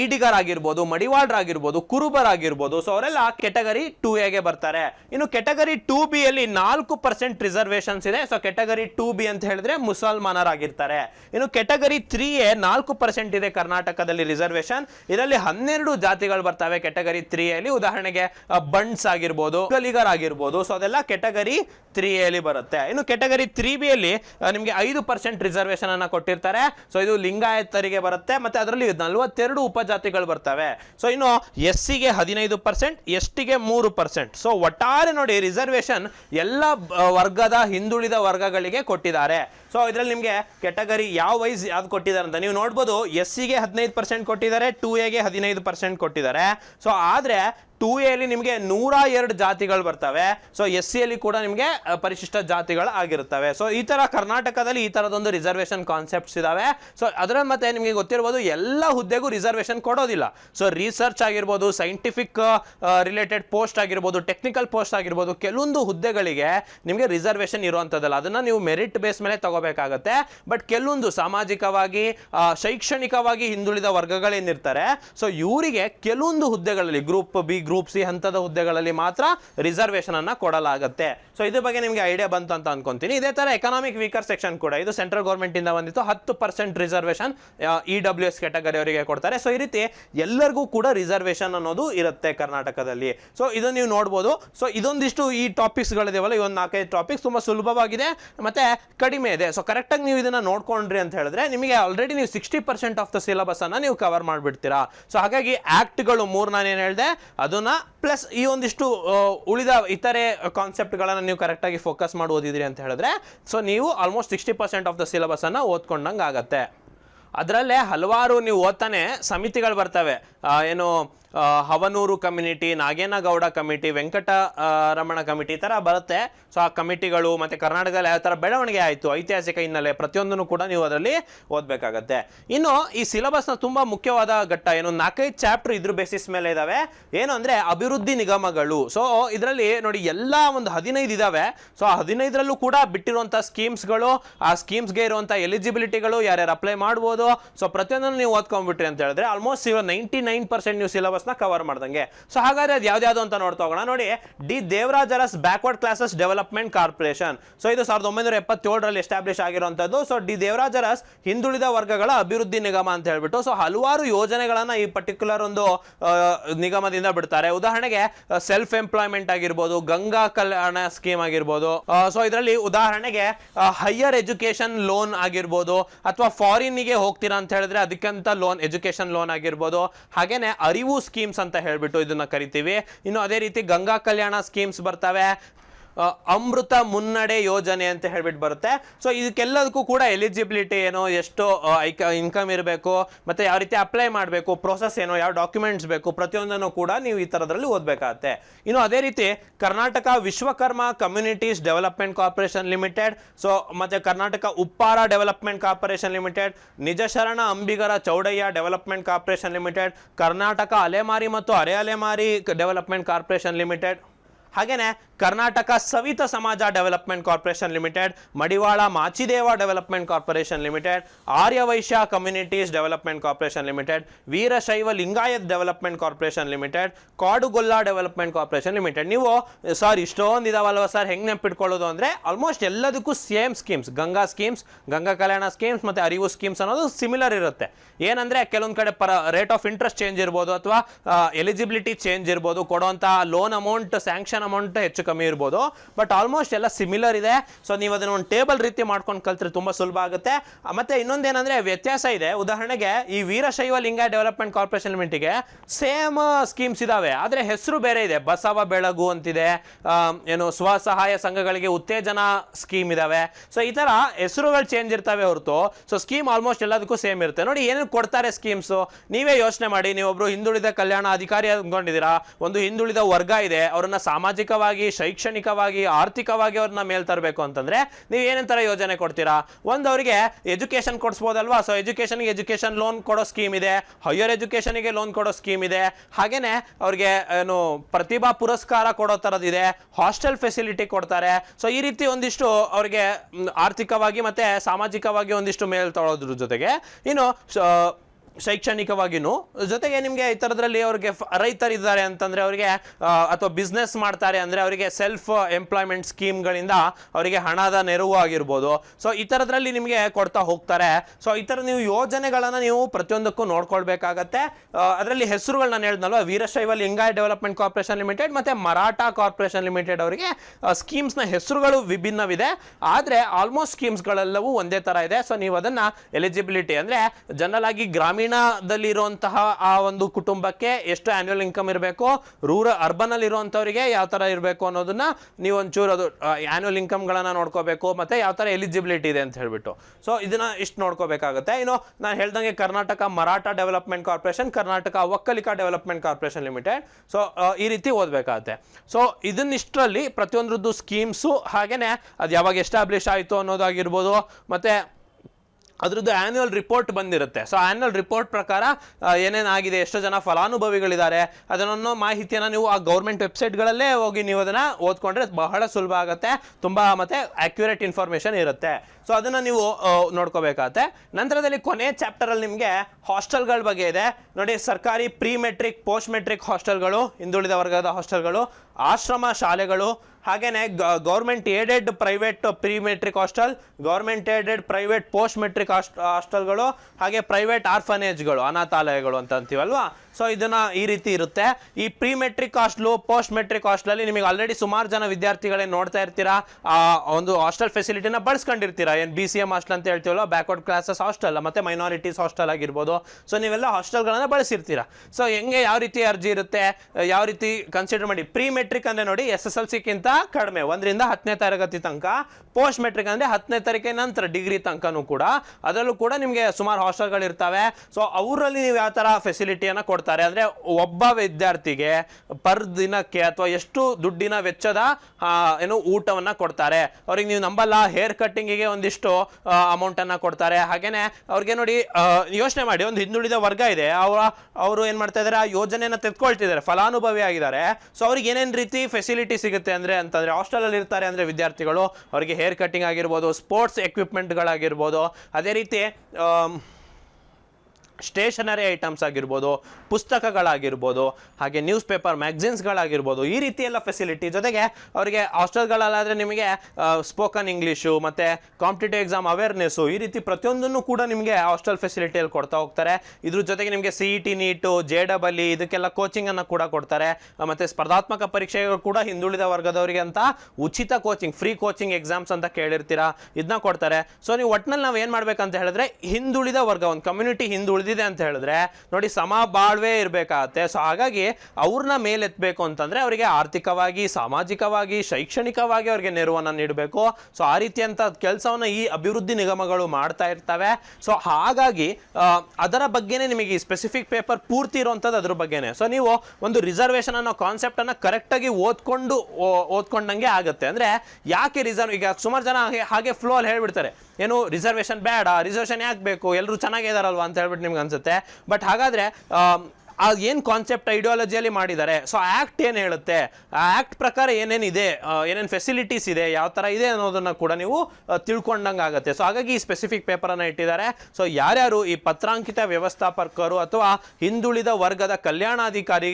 ಈಡಿಗರಾಗಿರ್ಬೋದು, ಮಡಿವಾಳರಾಗಿರ್ಬೋದು, ಕುರುಬರಾಗಿರ್ಬೋದು ಸೊ ಅವರೆಲ್ಲ ಕೆಟಗರಿ ಟೂ ಎಗೆ ಬರ್ತಾರೆ. ಇನ್ನು ಕೆಟಗರಿ ಟೂ ಬಿ ಅಲ್ಲಿ ನಾಲ್ಕು ಪರ್ಸೆಂಟ್ ರಿಸರ್ವೇಶನ್ಸ್ ಇದೆ. ಸೊ ಕೆಟಗರಿ ಟೂ ಬಿ ಅಂತ ಹೇಳಿದ್ರೆ ಮುಸಲ್ಮಾನರಾಗಿರ್ತಾರೆ. ಇನ್ನು ಕೆಟಗರಿ ತ್ರೀ ಎ ನಾಲ್ಕು ಪರ್ಸೆಂಟ್ ಇದೆ ಕರ್ನಾಟಕದಲ್ಲಿ ರಿಸರ್ವೇಶನ್ ಇದರಲ್ಲಿ ಹನ್ನೆರಡು ಜಾತಿಗಳು ಬರ್ತವೆ ಕೆಟಗರಿ ತ್ರೀ ಅಲ್ಲಿ. ಉದಾಹರಣೆಗೆ ಬಂಡ್ಸ್ ಆಗಿರ್ಬೋದು ಕಲಿಗರ್ ಆಗಿರ್ಬೋದು ಸೊ ಅದೆಲ್ಲ ಕೆಟಗರಿ ತ್ರೀ ಅಲ್ಲಿ ಬರುತ್ತೆ. ಇನ್ನು ಕೆಟಗರಿ ತ್ರೀ ಬಿ ಅಲ್ಲಿ ನಿಮಗೆ ಐದು ಪರ್ಸೆಂಟ್ ರಿಸರ್ವೇಶನ್ ಅನ್ನ ಕೊಟ್ಟಿರ್ತಾರೆ. ಸೊ ಇದು ಲಿಂಗಾಯತರಿಗೆ ಬರುತ್ತೆ. ಮತ್ತೆ ಅದರಲ್ಲಿ ನಲವತ್ತೆರಡು ಉಪಜಾತಿಗಳು ಬರ್ತವೆ. ಸೊ ಇನ್ನು ಎಸ್ ಸಿಗೆ ಹದಿನೈದು ಪರ್ಸೆಂಟ್ ಎಸ್ಟಿಗೆ ಮೂರು ಪರ್ಸೆಂಟ್ ಸೊ ಒಟ್ಟಾರೆ ನೋಡಿ ರಿಸರ್ವೇಶನ್ ಎಲ್ಲ ವರ್ಗದ, ಹಿಂದುಳಿದ ವರ್ಗಗಳಿಗೆ ಕೊಟ್ಟಿದ್ದಾರೆ. ಸೊ ಇದರಲ್ಲಿ ನಿಮಗೆ ಕೆಟಗರಿ ಯಾವ ವೈಸ್ ಯಾವ್ದು ಕೊಟ್ಟಿದ್ದಾರೆ ಅಂತ ನೀವು ನೋಡ್ಬೋದು. ಎಸ್ ಸಿಗೆ ಹದಿನೈದು ಪರ್ಸೆಂಟ್ ಕೊಟ್ಟಿದ್ದಾರೆ ಟೂ ಎಗೆ ಹದಿನೈದು ಪರ್ಸೆಂಟ್ ಕೊಟ್ಟಿದ್ದಾರೆ. ಸೊ ಆದರೆ ಟೂ ಎಲ್ಲಿ ನಿಮಗೆ ನೂರ ಎರಡು ಜಾತಿಗಳು ಬರ್ತವೆ. ಸೊ ಎಸ್ ಸಿಯಲ್ಲಿ ಕೂಡ ನಿಮಗೆ ಪರಿಶಿಷ್ಟ ಜಾತಿಗಳು ಆಗಿರುತ್ತವೆ. ಸೊ ಈ ತರ ಕರ್ನಾಟಕದಲ್ಲಿ ಈ ತರದೊಂದು ರಿಸರ್ವೇಶನ್ ಕಾನ್ಸೆಪ್ಟ್ಸ್ ಇದಾವೆ. ಸೊ ಅದರ ಮತ್ತೆ ನಿಮಗೆ ಗೊತ್ತಿರ್ಬೋದು, ಎಲ್ಲ ಹುದ್ದೆಗೂ ರಿಸರ್ವೇಶನ್ ಕೊಡೋದಿಲ್ಲ. ಸೊ ರಿಸರ್ಚ್ ಆಗಿರ್ಬೋದು ಸೈಂಟಿಫಿಕ್ ರಿಲೇಟೆಡ್ ಪೋಸ್ಟ್ ಆಗಿರ್ಬೋದು ಟೆಕ್ನಿಕಲ್ ಪೋಸ್ಟ್ ಆಗಿರ್ಬೋದು, ಕೆಲವೊಂದು ಹುದ್ದೆಗಳಿಗೆ ನಿಮಗೆ ರಿಸರ್ವೇಶನ್ ಇರುವಂಥದ್ದಲ್ಲ ಅದನ್ನ ನೀವು ಮೆರಿಟ್ ಬೇಸ್ ಮೇಲೆ ತಗೋಬೇಕಾಗತ್ತೆ. ಬಟ್ ಕೆಲವೊಂದು ಸಾಮಾಜಿಕವಾಗಿ ಶೈಕ್ಷಣಿಕವಾಗಿ ಹಿಂದುಳಿದ ವರ್ಗಗಳೇನಿರ್ತಾರೆ ಸೊ ಇವರಿಗೆ ಕೆಲವೊಂದು ಹುದ್ದೆಗಳಲ್ಲಿ ಗ್ರೂಪ್ ಬಿ ಸಿ ಹಂತದ ಹುದ್ದೆಗಳಲ್ಲಿ ಮಾತ್ರ ರಿಸರ್ವೇಶನ್ ಅನ್ನ ಕೊಡಲಾಗುತ್ತೆ. ಸೊ ಇದ್ರ ಬಗ್ಗೆ ನಿಮಗೆ ಐಡಿಯಾ ಬಂತು ಅಂತ ಅನ್ಕೊಂತೀನಿ. ಇದೇ ತರ ಎಕನಾಮಿಕ್ ವೀಕರ್ ಸೆಕ್ಷನ್ ಕೂಡ ಇದು ಸೆಂಟ್ರಲ್ ಗೌರ್ಮೆಂಟ್ ಇಂದ ಬಂದಿತ್ತು. ಹತ್ತು percent reservation E W S category ಅವರಿಗೆ ಕೊಡ್ತಾರೆ. ಸೊ ಈ ರೀತಿ ಎಲ್ಲರಿಗೂ ಕೂಡ ರಿಸರ್ವೇಶನ್ ಅನ್ನೋದು ಇರುತ್ತೆ ಕರ್ನಾಟಕದಲ್ಲಿ. ಸೊ ಇದನ್ನ ನೀವು ನೋಡ್ಬೋದು. ಸೊ ಇದೊಂದಿಷ್ಟು ಈ ಟಾಪಿಕ್ಸ್ ಇವೊಂದು ಈ ಒಂದು ನಾಲ್ಕೈದು ಟಾಪಿಕ್ಸ್ ತುಂಬಾ ಸುಲಭವಾಗಿದೆ ಮತ್ತೆ ಕಡಿಮೆ ಇದೆ. ಸೊ ಕರೆಕ್ಟಾಗಿ ನೀವು ಇದನ್ನ ನೋಡ್ಕೊಂಡ್ರಿ ಅಂತ ಹೇಳಿದ್ರೆ ನಿಮಗೆ ಆಲ್ರೆಡಿ ನೀವು sixty percent of the syllabus ಅನ್ನ ನೀವು ಕವರ್ ಮಾಡಿಬಿಡ್ತೀರಾ. ಸೊ ಹಾಗಾಗಿ ಆಕ್ಟ್ಗಳು ಮೂರು ನಾನು ಏನು ಹೇಳಿದೆ ಅದನ್ನ ಪ್ಲಸ್ ಈ ಒಂದಿಷ್ಟು ಉಳಿದ ಇತರೆ ಕಾನ್ಸೆಪ್ಟ್ಗಳನ್ನು ನೀವು ಕರೆಕ್ಟಾಗಿ ಫೋಕಸ್ ಮಾಡಿ ಓದಿದ್ರಿ ಅಂತ ಹೇಳಿದ್ರೆ ಸೊ ನೀವು almost sixty percent of the syllabus ಅನ್ನ ಓದ್ಕೊಂಡಂಗೆ ಆಗತ್ತೆ ಅದರಲ್ಲೇ ಹಲವಾರು ನೀವು ಓದ್ತಾನೆ ಸಮಿತಿಗಳು ಬರ್ತವೆ. ಏನು Havanur community, Naganagowda committee Venkata Ramana committee ಈ ಥರ ಬರುತ್ತೆ. ಸೊ, ಆ ಕಮಿಟಿಗಳು ಮತ್ತು ಕರ್ನಾಟಕದಲ್ಲಿ ಯಾವ ಥರ ಬೆಳವಣಿಗೆ ಆಯಿತು, ಐತಿಹಾಸಿಕ ಹಿನ್ನೆಲೆ ಪ್ರತಿಯೊಂದನ್ನು ಕೂಡ ನೀವು ಅದರಲ್ಲಿ ಓದಬೇಕಾಗತ್ತೆ. ಇನ್ನು ಈ ಸಿಲೆಬಸ್ನ ತುಂಬ ಮುಖ್ಯವಾದ ಘಟ್ಟ ಏನು, ನಾಲ್ಕೈದು ಚಾಪ್ಟರ್ ಇದ್ರ ಬೇಸಿಸ್ ಮೇಲೆ ಇದ್ದಾವೆ ಏನು ಅಂದರೆ ಅಭಿವೃದ್ಧಿ ನಿಗಮಗಳು. ಸೊ, ಇದರಲ್ಲಿ ನೋಡಿ ಎಲ್ಲ ಒಂದು ಹದಿನೈದು ಇದ್ದಾವೆ ಸೊ, ಆ ಹದಿನೈದರಲ್ಲೂ ಕೂಡ ಬಿಟ್ಟಿರುವಂಥ ಸ್ಕೀಮ್ಸ್ಗಳು ಆ ಸ್ಕೀಮ್ಸ್ಗೆ ಇರುವಂಥ ಎಲಿಜಿಬಿಲಿಟಿಗಳು ಯಾರ್ಯಾರು ಅಪ್ಲೈ ಮಾಡ್ಬೋದು ಸೊ ಪ್ರತಿಯೊಂದನ್ನು ನೀವು ಓದ್ಕೊಂಡ್ಬಿಟ್ರಿ ಅಂತ ಹೇಳಿದ್ರೆ ಆಲ್ಮೋಸ್ಟ್ ಇವಾಗ ನೈಂಟಿ ನೈನ್ ಪರ್ಸೆಂಟ್ ನೀವು ಸಿಲೆಬಸ್ನ ಕವರ್ ಮಾಡ್ದಂಗೆ. ಸೊ ಹಾಗಾದ್ರೆ ಅದು ಯಾವ್ದು ಅಂತ ನೋಡ್ತಾ ಹೋಗೋಣ. ನೋಡಿ, D Devaraj Urs backward classes development corporation so ಇದು ಸಾವಿರದ ಒಂಬೈನೂರ ಎಪ್ಪತ್ತೇಳರಲ್ಲಿ ಎಸ್ಟಾಬ್ಲಿಷ್ ಆಗಿರುವಂಥದ್ದು. ಸೊ ಡಿ ದೇವರಾಜರಸ್ ಹಿಂದುಳಿದ ವರ್ಗಗಳ ಅಭಿವೃದ್ಧಿ ನಿಗಮ ಅಂತ ಹೇಳ್ಬಿಟ್ಟು ಸೊ ಹಲವಾರು ಯೋಜನೆಗಳನ್ನ ಈ ಪರ್ಟಿಕ್ಯುಲರ್ ಒಂದು ನಿಗಮದಿಂದ ಬಿಡ್ತಾರೆ. ಉದಾಹರಣೆಗೆ ಸೆಲ್ಫ್ ಎಂಪ್ಲಾಯ್ಮೆಂಟ್ ಆಗಿರ್ಬೋದು, ಗಂಗಾ ಕಲ್ಯಾಣ ಸ್ಕೀಮ್ ಆಗಿರ್ಬೋದು. ಸೊ ಇದರಲ್ಲಿ ಉದಾಹರಣೆಗೆ ಹೈಯರ್ ಎಜುಕೇಶನ್ ಲೋನ್ ಆಗಿರ್ಬೋದು, ಅಥವಾ ಫಾರಿನ್ನಿಗೆ ಹೋಗ್ತೀರಾ ಅಂತ ಹೇಳಿದ್ರೆ ಅದಕ್ಕಂತ ಲೋನ್ ಎಜುಕೇಶನ್ ಲೋನ್ ಆಗಿರ್ಬೋದು. ಹಾಗೇನೆ ಅರಿವು ಸ್ಕೀಮ್ಸ್ ಅಂತ ಹೇಳ್ಬಿಟ್ಟು ಇದನ್ನ ಕರಿತೀವಿ. ಇನ್ನು ಅದೇ ರೀತಿ ಗಂಗಾ ಕಲ್ಯಾಣ ಸ್ಕೀಮ್ಸ್ ಬರ್ತವೆ. ಅಮೃತ ಮುನ್ನಡೆ ಯೋಜನೆ ಅಂತ ಹೇಳ್ಬಿಟ್ಟು ಬರುತ್ತೆ. ಸೊ ಇದಕ್ಕೆಲ್ಲದಕ್ಕೂ ಕೂಡ ಎಲಿಜಿಬಿಲಿಟಿ ಏನು, ಎಷ್ಟು ಇನ್ಕಮ್ ಇರಬೇಕು, ಮತ್ತೆ ಯಾವ ರೀತಿ ಅಪ್ಲೈ ಮಾಡಬೇಕು ಪ್ರೊಸೆಸ್ ಏನು, ಯಾವ ಡಾಕ್ಯುಮೆಂಟ್ಸ್ ಬೇಕು, ಪ್ರತಿಯೊಂದನ್ನು ಕೂಡ ನೀವು ಈ ಥರದ್ರಲ್ಲಿ ಓದಬೇಕಾಗತ್ತೆ. ಇನ್ನು ಅದೇ ರೀತಿ Karnataka Vishwakarma communities development corporation limited so ಮತ್ತೆ Karnataka Uppara development corporation limited Nijasharana Ambigara Chowdaiah development corporation limited Karnataka ಅಲೆಮಾರಿ ಮತ್ತು ಅರೆ ಅಲೆಮಾರಿ ಡೆವಲಪ್ಮೆಂಟ್ ಕಾರ್ಪೊರೇಷನ್ ಲಿಮಿಟೆಡ್ ಹಾಗೇನೆ Karnataka Savita Samaja development corporation limited, Madivala Machideva development corporation limited, Aryavaishya communities development corporation limited, Veerashaiva Lingayat development corporation limited, Kadugolla development corporation limited. ನೀವು, sir, ಇಷ್ಟೊಂದು ಇದಾವಲ್ವ sir? ಹೆಂಗ್ ನೆನಪಿಟ್ಕೊಳ್ಳೋದು ಅಂದ್ರೆ ಆಲ್ಮೋಸ್ಟ್ ಎಲ್ಲದಕ್ಕೂ same schemes Ganga schemes Ganga Kalyana schemes ಮತ್ತೆ Arivu schemes ಅನ್ನೋದು similar ಇರುತ್ತೆ. ಏನಂದ್ರೆ ಕೆಲವೊಂದು ಕಡೆ ಪರ ರೇಟ್ ಆಫ್ ಇಂಟ್ರೆಸ್ಟ್ ಚೇಂಜ್ ಇರ್ಬೋದು ಅಥವಾ ಎಲಿಜಿಬಿಲಿಟಿ ಚೇಂಜ್ ಇರ್ಬೋದು. ಕೊಡುವಂಥ ಲೋನ್ ಅಮೌಂಟ್ ಸ್ಯಾಂಕ್ಷನ್ ಅಮೌಂಟ್ ಹೆಚ್ಚು ಕಮ್ಮಿ ಇರ್ಬೋದು. ಬಟ್ ಆಲ್ಮೋಸ್ಟ್ ಎಲ್ಲ ಸಿಮಿಲರ್ ಇದೆ. ಸೊ ನೀವು ಅದನ್ನ ಒಂದು ಟೇಬಲ್ ರೀತಿ ಮಾಡ್ಕೊಂಡು ಕಲ್ತ್ರೆ ತುಂಬಾ ಸುಲಭ ಆಗುತ್ತೆ. ಮತ್ತೆ ಇನ್ನೊಂದೇನಂದ್ರೆ ವ್ಯತ್ಯಾಸ ಇದೆ. ಉದಾಹರಣೆಗೆ ಈ ವೀರಶೈವ ಲಿಂಗ ಡೆವಲಪ್ಮೆಂಟ್ ಕಾರ್ಪೊರೇಷನ್ ಲಿಮಿಟಿಗೆ ಸೇಮ್ ಸ್ಕೀಮ್ಸ್ ಇದಾವೆ. ಆದ್ರೆ ಹೆಸರು ಬೇರೆ ಇದೆ. ಬಸವ ಬೆಳಗು ಅಂತಿದೆ. ಏನು ಸ್ವಸಹಾಯ ಸಂಘಗಳಿಗೆ ಉತ್ತೇಜನ ಸ್ಕೀಮ್ ಇದಾವೆ. ಸೊ ಈ ತರ ಹೆಸರುಗಳು ಚೇಂಜ್ ಇರ್ತವೆ ಹೊರತು. ಸೊ ಸ್ಕೀಮ್ ಆಲ್ಮೋಸ್ಟ್ ಎಲ್ಲದಕ್ಕೂ ಸೇಮ್ ಇರುತ್ತೆ. ನೋಡಿ, ಏನೇನು ಕೊಡ್ತಾರೆ ಸ್ಕೀಮ್ಸ್ ನೀವೇ ಯೋಚನೆ ಮಾಡಿ. ನೀವೊಬ್ರು ಹಿಂದುಳಿದ ಕಲ್ಯಾಣ ಅಧಿಕಾರಿ ಅಂದ್ಕೊಂಡಿದ್ದೀರಾ? ಒಂದು ಹಿಂದುಳಿದ ವರ್ಗ ಇದೆ. ಅವರನ್ನ ಸಾಮಾಜಿಕವಾಗಿ, ಶೈಕ್ಷಣಿಕವಾಗಿ, ಆರ್ಥಿಕವಾಗಿ ಅವ್ರನ್ನ ಮೇಲ್ ತರಬೇಕು ಅಂತಂದ್ರೆ ನೀವು ಏನಂತರ ತರ ಯೋಜನೆ ಕೊಡ್ತೀರಾ? ಒಂದು ಅವರಿಗೆ ಎಜುಕೇಶನ್ ಕೊಡಿಸ್ಬೋದಲ್ವಾ? ಸೊ ಎಜುಕೇಷನ್ಗೆ ಎಜುಕೇಶನ್ ಲೋನ್ ಕೊಡೋ ಸ್ಕೀಮ್ ಇದೆ. ಹೈಯರ್ ಎಜುಕೇಶನ್ಗೆ ಲೋನ್ ಕೊಡೋ ಸ್ಕೀಮ್ ಇದೆ. ಹಾಗೇನೆ ಅವ್ರಿಗೆ, ಏನು, ಪ್ರತಿಭಾ ಪುರಸ್ಕಾರ ಕೊಡೋ ಥರದ್ದಿದೆ ಹಾಸ್ಟೆಲ್ ಫೆಸಿಲಿಟಿ ಕೊಡ್ತಾರೆ. ಸೊ ಈ ರೀತಿ ಒಂದಿಷ್ಟು ಅವ್ರಿಗೆ ಆರ್ಥಿಕವಾಗಿ ಮತ್ತೆ ಸಾಮಾಜಿಕವಾಗಿ ಒಂದಿಷ್ಟು ಮೇಲ್ ತೊಳೋದ್ರ ಜೊತೆಗೆ, ಇನ್ನು ಶ- ಶೈಕ್ಷಣಿಕವಾಗಿನೂ, ಜೊತೆಗೆ ನಿಮಗೆ ಈ ಥರದ್ರಲ್ಲಿ ಅವ್ರಿಗೆ ರೈತರು ರೈತರಿದ್ದಾರೆ ಅಂತಂದರೆ ಅವರಿಗೆ ಅಥವಾ ಬಿಸ್ನೆಸ್ ಮಾಡ್ತಾರೆ ಅಂದರೆ ಅವರಿಗೆ ಸೆಲ್ಫ್ ಎಂಪ್ಲಾಯ್ಮೆಂಟ್ ಸ್ಕೀಮ್ಗಳಿಂದ ಅವರಿಗೆ ಹಣದ ನೆರವು ಆಗಿರ್ಬೋದು. ಸೊ ಈ ಥರದ್ರಲ್ಲಿ ನಿಮಗೆ ಕೊಡ್ತಾ ಹೋಗ್ತಾರೆ. ಸೊ ಈ ಥರ ನೀವು ಯೋಜನೆಗಳನ್ನು ನೀವು ಪ್ರತಿಯೊಂದಕ್ಕೂ ನೋಡ್ಕೊಳ್ಬೇಕಾಗತ್ತೆ. ಅದರಲ್ಲಿ ಹೆಸರುಗಳು ನಾನು ಹೇಳ್ದಲ್ವ Veerashaiva Lingayat development corporation limited ಮತ್ತು ಮರಾಠ ಕಾರ್ಪೊರೇಷನ್ ಲಿಮಿಟೆಡ್ ಅವರಿಗೆ ಸ್ಕೀಮ್ಸ್ನ ಹೆಸರುಗಳು ವಿಭಿನ್ನವಿದೆ. ಆದರೆ ಆಲ್ಮೋಸ್ಟ್ ಸ್ಕೀಮ್ಸ್ಗಳೆಲ್ಲವೂ ಒಂದೇ ಥರ ಇದೆ. ಸೊ ನೀವು ಅದನ್ನು ಎಲಿಜಿಬಿಲಿಟಿ ಅಂದರೆ ಜನರಲ್ ಆಗಿ ಗ್ರಾಮೀಣ ಗ್ರಾಮೀಣದಲ್ಲಿರುವಂತಹ ಆ ಒಂದು ಕುಟುಂಬಕ್ಕೆ ಎಷ್ಟು ಆನ್ಯುವಲ್ ಇನ್ಕಮ್ ಇರಬೇಕು ರೂರಲ್ ಅರ್ಬನ್ ಅಲ್ಲಿ ಇರುವಂತವರಿಗೆ ಯಾವ ತರ ಇರಬೇಕು ಅನ್ನೋದನ್ನ ನೀವು ಒಂಚೂರು ಅದು ಆನ್ಯುವಲ್ ಇನ್ಕಮ್ಗಳನ್ನ ನೋಡ್ಕೋಬೇಕು, ಮತ್ತೆ ಯಾವ ತರ ಎಲಿಜಿಬಿಲಿಟಿ ಇದೆ ಅಂತ ಹೇಳ್ಬಿಟ್ಟು. ಸೊ ಇದನ್ನ ಇಷ್ಟು ನೋಡ್ಕೋಬೇಕಾಗುತ್ತೆ. ಇನ್ನು ನಾನು ಹೇಳ್ದಂಗೆ Karnataka Maratha development corporation Karnataka Okkaliga development corporation limited so ಈ ರೀತಿ ಓದಬೇಕಾಗತ್ತೆ. ಸೊ ಇದನ್ನಿಷ್ಟರಲ್ಲಿ ಪ್ರತಿಯೊಂದ್ರದ್ದು ಸ್ಕೀಮ್ಸು ಹಾಗೇನೆ, ಅದು ಯಾವಾಗ ಎಸ್ಟಾಬ್ಲಿಷ್ ಆಯಿತು ಅನ್ನೋದಾಗಿರ್ಬೋದು, ಮತ್ತೆ ಅದ್ರದ್ದು ಆ್ಯನ್ಯುವಲ್ ರಿಪೋರ್ಟ್ ಬಂದಿರುತ್ತೆ. ಸೊ ಆನ್ಯುವಲ್ ರಿಪೋರ್ಟ್ ಪ್ರಕಾರ ಏನೇನಾಗಿದೆ ಎಷ್ಟು ಜನ ಫಲಾನುಭವಿಗಳಿದ್ದಾರೆ ಅದನ್ನು ಮಾಹಿತಿಯನ್ನು ನೀವು ಆ ಗೌರ್ಮೆಂಟ್ ವೆಬ್ಸೈಟ್ಗಳಲ್ಲೇ ಹೋಗಿ ನೀವು ಅದನ್ನು ಓದ್ಕೊಂಡ್ರೆ ಬಹಳ ಸುಲಭ ಆಗುತ್ತೆ. ತುಂಬ ಮತ್ತೆ ಅಕ್ಯುರೇಟ್ ಇನ್ಫಾರ್ಮೇಷನ್ ಇರುತ್ತೆ. ಸೊ ಅದನ್ನು ನೀವು ನೋಡ್ಕೋಬೇಕಾಗತ್ತೆ. ನಂತರದಲ್ಲಿ ಕೊನೆ ಚಾಪ್ಟರಲ್ಲಿ ನಿಮಗೆ ಹಾಸ್ಟೆಲ್ಗಳ ಬಗ್ಗೆ ಇದೆ. ನೋಡಿ, ಸರ್ಕಾರಿ ಪ್ರೀ ಮೆಟ್ರಿಕ್ ಪೋಸ್ಟ್ ಮೆಟ್ರಿಕ್ ಹಾಸ್ಟೆಲ್ಗಳು ಹಿಂದುಳಿದ ವರ್ಗದ ಹಾಸ್ಟೆಲ್ಗಳು ಆಶ್ರಮ ಶಾಲೆಗಳು ಹಾಗೇನೆ government aided private pre matric hostel government aided private post matric ಹಾಸ್ಟೆಲ್ಗಳು ಹಾಗೆ ಪ್ರೈವೇಟ್ ಆರ್ಫನೇಜ್ಗಳು ಅನಾಥಾಲಯಗಳು ಅಂತ ಅಂತೀವಲ್ವಾ? ಸೊ ಇದನ್ನ ಈ ರೀತಿ ಇರುತ್ತೆ. ಈ pre matric hostel post matric ಹಾಸ್ಟೆಲಲ್ಲಿ ನಿಮಗೆ ಆಲ್ರೆಡಿ ಸುಮಾರು ಜನ ವಿದ್ಯಾರ್ಥಿಗಳೇ ನೋಡ್ತಾ ಇರ್ತೀರಾ. ಆ, ಒಂದು ಹಾಸ್ಟೆಲ್ ಫೆಸಿಲಿಟಿನ ಬಳಸ್ಕೊಂಡಿರ್ತೀರಾ. ಏನ್ ಬಿ ಸಿ ಎಂ ಹಾಸ್ಟೆಲ್ ಅಂತ ಹೇಳ್ತೀವಲ್ಲ ಬ್ಯಾಕ್ವರ್ಡ್ ಕ್ಲಾಸಸ್ ಹಾಸ್ಟೆಲ್ ಮತ್ತೆ ಮೈನಾರಿಟೀಸ್ ಹಾಸ್ಟೆಲ್ ಆಗಿರ್ಬೋದು. ಸೊ ನೀವೆಲ್ಲ ಹಾಸ್ಟೆಲ್ಗಳನ್ನ ಬಳಸಿರ್ತೀರಾ. ಸೊ ಹೆಂಗೆ ಯಾವ ರೀತಿ ಅರ್ಜಿ ಇರುತ್ತೆ? ಯಾವ ರೀತಿ ಕನ್ಸಿಡರ್ ಮಾಡಿ? ಪ್ರೀ ಮೆಟ್ರಿಕ್ ಅಂದ್ರೆ ನೋಡಿ ಎಸ್ ಎಸ್ ಎಲ್ ಸಿಕ್ಕಿಂತ ಕಡಿಮೆ, ಒಂದರಿಂದ ಹತ್ತನೇ ತರಗತಿ ತನಕ. ಪೋಸ್ಟ್ ಮೆಟ್ರಿಕ್ ಅಂದ್ರೆ ಹತ್ತನೇ ತರಗತಿ ನಂತರ ಡಿಗ್ರಿ ತನಕನೂ ಕೂಡ. ಅದರಲ್ಲೂ ಕೂಡ ನಿಮಗೆ ಸುಮಾರು ಹಾಸ್ಟೆಲ್ಗಳು ಇರ್ತವೆ ಸೊ ಅವರಲ್ಲಿ ನೀವು ಯಾವ ಥರ ಫೆಸಿಲಿಟಿಯನ್ನು ಕೊಡ್ತಾರೆ. ಅಂದರೆ ಒಬ್ಬ ವಿದ್ಯಾರ್ಥಿಗೆ ಪರ್ ದಿನಕ್ಕೆ ಅಥವಾ ಎಷ್ಟು ದುಡ್ಡಿನ ವೆಚ್ಚದ ಏನು ಊಟವನ್ನು ಕೊಡ್ತಾರೆ. ಅವ್ರಿಗೆ ನೀವು ನಂಬಲ್ಲ, ಹೇರ್ ಕಟ್ಟಿಂಗಿಗೆ ಒಂದಿಷ್ಟು ಅಮೌಂಟನ್ನು ಕೊಡ್ತಾರೆ. ಹಾಗೇನೆ ಅವ್ರಿಗೆ ನೋಡಿ ಯೋಚನೆ ಮಾಡಿ, ಒಂದು ಹಿಂದುಳಿದ ವರ್ಗ ಇದೆ. ಅವರ, ಅವರು ಏನು ಮಾಡ್ತಾ ಇದ್ದಾರೆ ಆ ಯೋಜನೆಯನ್ನು ತೆಗೆದುಕೊಳ್ತಿದ್ದಾರೆ ಫಲಾನುಭವಿ ಆಗಿದ್ದಾರೆ. ಸೊ ಅವ್ರಿಗೆ ಏನೇನು ರೀತಿ ಫೆಸಿಲಿಟಿ ಸಿಗುತ್ತೆ ಅಂದರೆ ಅಂತಂದರೆ ಹಾಸ್ಟೆಲಲ್ಲಿ ಇರ್ತಾರೆ ಅಂದರೆ ವಿದ್ಯಾರ್ಥಿಗಳು, ಅವರಿಗೆ ಹೇರ್ ಕಟ್ಟಿಂಗ್ ಆಗಿರ್ಬೋದು ಸ್ಪೋರ್ಟ್ಸ್ ಎಕ್ವಿಪ್ಮೆಂಟ್ಗಳಾಗಿರ್ಬೋದು ಅದೇ ರೀತಿ ಸ್ಟೇಷನರಿ ಐಟಮ್ಸ್ ಆಗಿರ್ಬೋದು, ಪುಸ್ತಕಗಳಾಗಿರ್ಬೋದು, ಹಾಗೆ ನ್ಯೂಸ್ ಪೇಪರ್ ಮ್ಯಾಗ್ಝಿನ್ಸ್ಗಳಾಗಿರ್ಬೋದು ಈ ರೀತಿ ಎಲ್ಲ ಫೆಸಿಲಿಟಿ ಜೊತೆಗೆ ಅವರಿಗೆ ಹಾಸ್ಟೆಲ್ಗಳಲ್ಲಾದರೆ ನಿಮಗೆ ಸ್ಪೋಕನ್ ಇಂಗ್ಲೀಷು ಮತ್ತು ಕಾಂಪಿಟೇಟಿವ್ ಎಕ್ಸಾಮ್ ಅವೇರ್ನೆಸ್ಸು ಈ ರೀತಿ ಪ್ರತಿಯೊಂದನ್ನು ಕೂಡ ನಿಮಗೆ ಹಾಸ್ಟೆಲ್ ಫೆಸಿಲಿಟಿಯಲ್ಲಿ ಕೊಡ್ತಾ ಹೋಗ್ತಾರೆ. ಇದ್ರ ಜೊತೆಗೆ ನಿಮಗೆ C E T NEET J double E ಇದಕ್ಕೆಲ್ಲ ಕೋಚಿಂಗನ್ನು ಕೂಡ ಕೊಡ್ತಾರೆ. ಮತ್ತು ಸ್ಪರ್ಧಾತ್ಮಕ ಪರೀಕ್ಷೆಗಳು ಕೂಡ ಹಿಂದುಳಿದ ವರ್ಗದವರಿಗೆ ಅಂತ ಉಚಿತ ಕೋಚಿಂಗ್ ಫ್ರೀ ಕೋಚಿಂಗ್ ಎಕ್ಸಾಮ್ಸ್ ಅಂತ ಕೇಳಿರ್ತೀರಾ ಇದನ್ನ ಕೊಡ್ತಾರೆ. ಸೊ ನೀವು ಒಟ್ಟಿನಲ್ಲಿ ನಾವು ಏನು ಮಾಡಬೇಕಂತ ಹೇಳಿದ್ರೆ, ಹಿಂದುಳಿದ ವರ್ಗ, ಒಂದು ಕಮ್ಯುನಿಟಿ ಹಿಂದುಳಿದಿದೆ ಅಂತ ಹೇಳಿದ್ರೆ, ನೋಡಿ ಸಮ ಬಾಳ್ವೆ ಇರಬೇಕಾಗತ್ತೆ. ಸೊ ಹಾಗಾಗಿ ಅವ್ರನ್ನ ಮೇಲೆತ್ತಬೇಕು ಅಂತಂದ್ರೆ ಅವರಿಗೆ ಆರ್ಥಿಕವಾಗಿ, ಸಾಮಾಜಿಕವಾಗಿ, ಶೈಕ್ಷಣಿಕವಾಗಿ ಅವ್ರಿಗೆ ನೆರವನ್ನು ನೀಡಬೇಕು. ಸೊ ಆ ರೀತಿಯಂತ ಕೆಲಸವನ್ನ ಈ ಅಭಿವೃದ್ಧಿ ನಿಗಮಗಳು ಮಾಡ್ತಾ ಇರ್ತವೆ. ಸೊ ಹಾಗಾಗಿ ಅದರ ಬಗ್ಗೆನೇ ನಿಮಗೆ ಈ ಸ್ಪೆಸಿಫಿಕ್ ಪೇಪರ್ ಪೂರ್ತಿ ಇರುವಂಥದ್ದು ಅದ್ರ ಬಗ್ಗೆನೇ. ಸೊ ನೀವು ಒಂದು ರಿಸರ್ವೇಷನ್ ಅನ್ನೋ ಕಾನ್ಸೆಪ್ಟ್ ಅನ್ನ ಕರೆಕ್ಟ್ ಆಗಿ ಓದ್ಕೊಂಡು ಓದ್ಕೊಂಡಂಗೆ ಆಗುತ್ತೆ. ಅಂದ್ರೆ ಯಾಕೆ ರಿಸರ್ವ್ ಈಗ ಸುಮಾರು ಜನ ಹಾಗೆ ಹಾಗೆ ಫ್ಲೋ ಅಲ್ಲಿ ಹೇಳ್ಬಿಡ್ತಾರೆ. ಏನು ರಿಸರ್ವೇಷನ್ ಬೇಡ ರಿಸರ್ವೇಷನ್ ಯಾಕೆ ಬೇಕು ಎಲ್ಲರೂ ಚೆನ್ನಾಗಿದಾರಲ್ವಾ ಅಂತ ಹೇಳ್ಬಿಟ್ಟು ನಿಮ್ಗೆ ಅನ್ಸುತ್ತೆ. ಬಟ್ ಹಾಗಾದ್ರೆ ಆ ಏನು ಕಾನ್ಸೆಪ್ಟ್ ಐಡಿಯಾಲಜಿಯಲ್ಲಿ ಮಾಡಿದ್ದಾರೆ? ಸೊ ಆ್ಯಕ್ಟ್ ಏನು ಹೇಳುತ್ತೆ? ಆ ಆ್ಯಕ್ಟ್ ಪ್ರಕಾರ ಏನೇನಿದೆ ಏನೇನು ಫೆಸಿಲಿಟೀಸ್ ಇದೆ? ಯಾವ ಥರ ಇದೆ ಅನ್ನೋದನ್ನು ಕೂಡ ನೀವು ತಿಳ್ಕೊಂಡಂಗೆ ಆಗುತ್ತೆ. ಸೊ ಹಾಗಾಗಿ ಈ ಸ್ಪೆಸಿಫಿಕ್ ಪೇಪರನ್ನು ಇಟ್ಟಿದ್ದಾರೆ. ಸೊ ಯಾರ್ಯಾರು ಈ ಪತ್ರಾಂಕಿತ ವ್ಯವಸ್ಥಾಪಕರು ಅಥವಾ ಹಿಂದುಳಿದ ವರ್ಗದ ಕಲ್ಯಾಣಾಧಿಕಾರಿ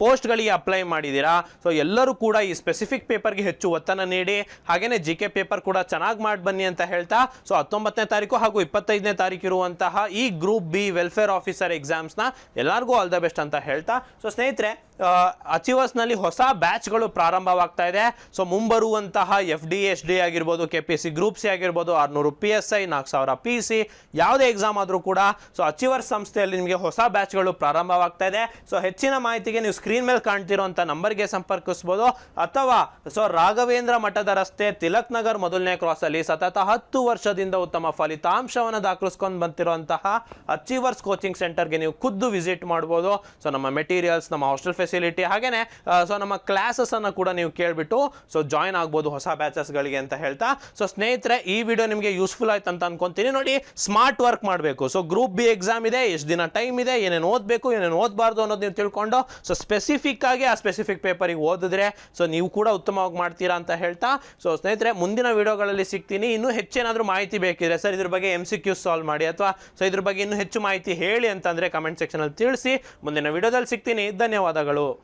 ಪೋಸ್ಟ್ಗಳಿಗೆ ಅಪ್ಲೈ ಮಾಡಿದ್ದೀರಾ ಸೊ ಎಲ್ಲರೂ ಕೂಡ ಈ ಸ್ಪೆಸಿಫಿಕ್ ಪೇಪರ್ಗೆ ಹೆಚ್ಚು ಒತ್ತನ್ನು ನೀಡಿ, ಹಾಗೇನೆ ಜಿ ಕೆ ಪೇಪರ್ ಕೂಡ ಚೆನ್ನಾಗಿ ಮಾಡಿ ಬನ್ನಿ ಅಂತ ಹೇಳ್ತಾ ಸೊ ಹತ್ತೊಂಬತ್ತನೇ ತಾರೀಕು ಹಾಗೂ ಇಪ್ಪತ್ತೈದನೇ ತಾರೀಕು ಇರುವಂತಹ ಈ ಗ್ರೂಪ್ ಬಿ ವೆಲ್ಫೇರ್ ಆಫೀಸರ್ ಎಕ್ಸಾಮ್ಸ್ನ ಎಲ್ಲರಿಗೂ ಆಲ್ ದ ಬೆಸ್ಟ್ ಅಂತ ಹೇಳ್ತಾ. ಸೊ ಸ್ನೇಹಿತರೆ ಅಚೀವರ್ಸ್ನಲ್ಲಿ ಹೊಸ ಬ್ಯಾಚ್ಗಳು ಪ್ರಾರಂಭವಾಗ್ತಾ ಇದೆ. ಸೊ, ಮುಂಬರುವಂತಹ ಎಫ್ ಡಿ ಎಸ್ ಡಿ ಆಗಿರ್ಬೋದು, K P C group C ಆಗಿರ್ಬೋದು, ಆರುನೂರು ಪಿ ಎಸ್ ಐ, ನಾಲ್ಕು ಸಾವಿರ ಪಿ ಸಿ, ಯಾವುದೇ ಎಕ್ಸಾಮ್ ಆದರೂ ಕೂಡ, ಸೊ ಅಚೀವರ್ಸ್ ಸಂಸ್ಥೆಯಲ್ಲಿ ನಿಮಗೆ ಹೊಸ ಬ್ಯಾಚ್ಗಳು ಪ್ರಾರಂಭವಾಗ್ತಾ ಇದೆ. ಸೊ, ಹೆಚ್ಚಿನ ಮಾಹಿತಿಗೆ ನೀವು ಸ್ಕ್ರೀನ್ ಮೇಲೆ ಕಾಣ್ತಿರುವಂಥ ನಂಬರ್ಗೆ ಸಂಪರ್ಕಿಸ್ಬೋದು. ಅಥವಾ, ಸೊ, ರಾಘವೇಂದ್ರ ಮಠದ ರಸ್ತೆ, ತಿಲಕ್ ನಗರ್ ಮೊದಲನೇ ಕ್ರಾಸಲ್ಲಿ ಸತತ ಹತ್ತು ವರ್ಷದಿಂದ ಉತ್ತಮ ಫಲಿತಾಂಶವನ್ನು ದಾಖಲಿಸ್ಕೊಂಡು ಬಂತಿರುವಂತಹ ಅಚೀವರ್ಸ್ ಕೋಚಿಂಗ್ ಸೆಂಟರ್ಗೆ ನೀವು ಖುದ್ದು ವಿಸಿಟ್ ಮಾಡ್ಬೋದು. ಸೊ, ನಮ್ಮ ಮೆಟೀರಿಯಲ್ಸ್, ನಮ್ಮ ಹಾಸ್ಟೆಲ್ ಫೆಸಿಲಿಟಿ ಹಾಗೇನೆ ಸೊ ನಮ್ಮ ಕ್ಲಾಸಸ್ ಅನ್ನು ಕೂಡ ನೀವು ಕೇಳ್ಬಿಟ್ಟು ಸೊ ಜಾಯ್ನ್ ಆಗ್ಬೋದು ಹೊಸ ಬ್ಯಾಚಸ್ಗಳಿಗೆ ಅಂತ ಹೇಳ್ತಾ. ಸೊ ಸ್ನೇಹಿತರೆ, ಈ ವಿಡಿಯೋ ನಿಮಗೆ ಯೂಸ್ಫುಲ್ ಆಯ್ತು ಅಂತ ಅನ್ಕೊಂತೀನಿ. ನೋಡಿ ಸ್ಮಾರ್ಟ್ ವರ್ಕ್ ಮಾಡಬೇಕು. ಸೊ ಗ್ರೂಪ್ ಬಿ ಎಕ್ಸಾಮ್ ಇದೆ, ಎಷ್ಟು ದಿನ ಟೈಮ್ ಇದೆ, ಏನೇನು ಓದಬೇಕು, ಏನೇನು ಓದಬಾರ್ದು ಅನ್ನೋದು ನೀವು ತಿಳ್ಕೊಂಡು ಸೊ ಸ್ಪೆಸಿಫಿಕ್ ಆಗಿ ಆ ಸ್ಪೆಸಿಫಿಕ್ ಪೇಪರಿಗೆ ಓದಿದ್ರೆ ಸೊ ನೀವು ಕೂಡ ಉತ್ತಮವಾಗಿ ಮಾಡ್ತೀರಾ ಅಂತ ಹೇಳ್ತಾ. ಸೊ ಸ್ನೇಹಿತರೆ, ಮುಂದಿನ ವಿಡಿಯೋಗಳಲ್ಲಿ ಸಿಗ್ತೀನಿ. ಇನ್ನೂ ಹೆಚ್ಚೇನಾದರೂ ಮಾಹಿತಿ ಬೇಕಿದ್ರೆ ಸರ್ ಇದ್ರ ಬಗ್ಗೆ ಎಂ ಸಿ ಸಾಲ್ವ್ ಮಾಡಿ, ಅಥವಾ ಸೊ ಇದ್ರ ಬಗ್ಗೆ ಇನ್ನೂ ಹೆಚ್ಚು ಮಾಹಿತಿ ಹೇಳಿ ಅಂತಂದರೆ ಕಮೆಂಟ್ ಸೆಕ್ಷನಲ್ಲಿ ತಿಳಿಸಿ. ಮುಂದಿನ ವಿಡಿಯೋದಲ್ಲಿ ಸಿಗ್ತೀನಿ. ಧನ್ಯವಾದಗಳು. malo